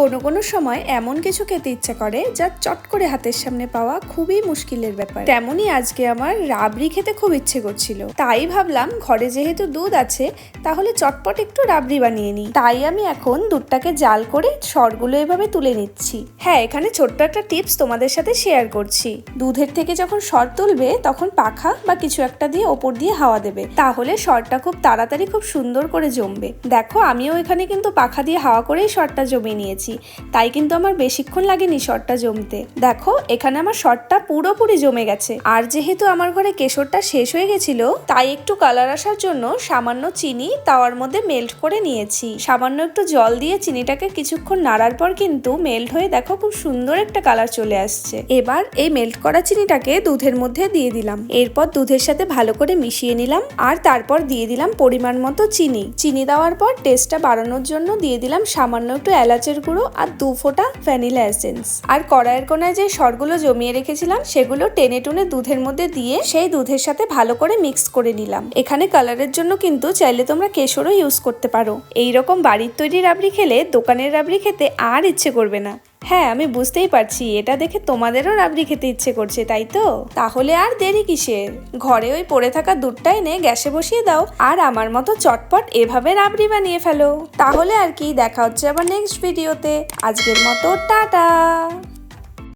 কোনো কোনো সময় এমন কিছু খেতে ইচ্ছে করে যা চট করে হাতের সামনে পাওয়া খুবই মুশকিলের ব্যাপার। তেমনই আজকে আমার রাবড়ি খেতে খুব ইচ্ছে করছিল। তাই ভাবলাম ঘরে যেহেতু দুধ আছে, তাহলে চটপট একটু রাবড়ি বানিয়ে নিই। তাই আমি এখন দুধটাকে জাল করে সরগুলো এভাবে তুলে নিচ্ছি। হ্যাঁ এখানে ছোট্ট একটা টিপস তোমাদের সাথে শেয়ার করছি। দুধের থেকে যখন সর তুলবে, তখন পাখা বা কিছু একটা দিয়ে ওপর দিয়ে হাওয়া দেবে। তাহলে সরটা খুব তাড়াতাড়ি খুব সুন্দর করে জমবে। দেখো, আমিও এখানে কিন্তু পাখা দিয়ে হাওয়া করেই শটটা জমিয়ে নিয়েছি। তাই কিন্তু আমার বেশিক্ষণ লাগেনি শটটা জমতে। দেখো, এখানে আমার শটটা পুরোপুরি জমে গেছে। আর যেহেতু আমার ঘরে কেশরটা শেষ হয়ে গেছিল, তাই একটু কালার আসার জন্য সামান্য চিনি তাওয়ার মধ্যে মেল্ট করে নিয়েছি। সামান্য একটু জল দিয়ে চিনিটাকে কিছুক্ষণ নাড়ার পর কিন্তু মেল্ট হয়ে দেখো খুব সুন্দর একটা কালার চলে আসছে। এবার এই মেল্ট করা চিনিটাকে দুধের মধ্যে দিয়ে দিলাম। এরপর দুধের সাথে ভালো করে মিশিয়ে নিলাম আর তারপর দিয়ে দিলাম পরিমাণ মতো চিনি। চিনি দেওয়ার পর টেস্টটা বাড়ানোর জন্য দিয়ে দিলাম সামান্য একটু এলাচের গুঁড়ো আর দু ফোঁটা ভ্যানিলা এসেন্স। আর কড়াইয়ের কোনায় যে সরগুলো জমিয়ে রেখেছিলাম, সেগুলো টেনে টুনে দুধের মধ্যে দিয়ে সেই দুধের সাথে ভালো করে মিক্স করে নিলাম। এখানে কালারের জন্য কিন্তু চাইলে তোমরা কেশরও ইউজ করতে পারো। এইরকম বাড়ির তৈরি রাবড়ি খেলে দোকানের রাবড়ি খেতে আর ইচ্ছে করবে না। হ্যাঁ আমি বুঝতেই পারছি। এটা দেখে তোমাদেরও রাবড়ি খেতে ইচ্ছে করছে, তাই তো? তাহলে আর দেরি কিসের? ঘরে ওই পড়ে থাকা দুধটা এনে গ্যাসে বসিয়ে দাও, আর আমার মতো চটপট এভাবে রাবড়ি বানিয়ে ফেলো। তাহলে আর কি, দেখা হচ্ছে আবার নেক্সট ভিডিওতে আজকের মতো টাটা!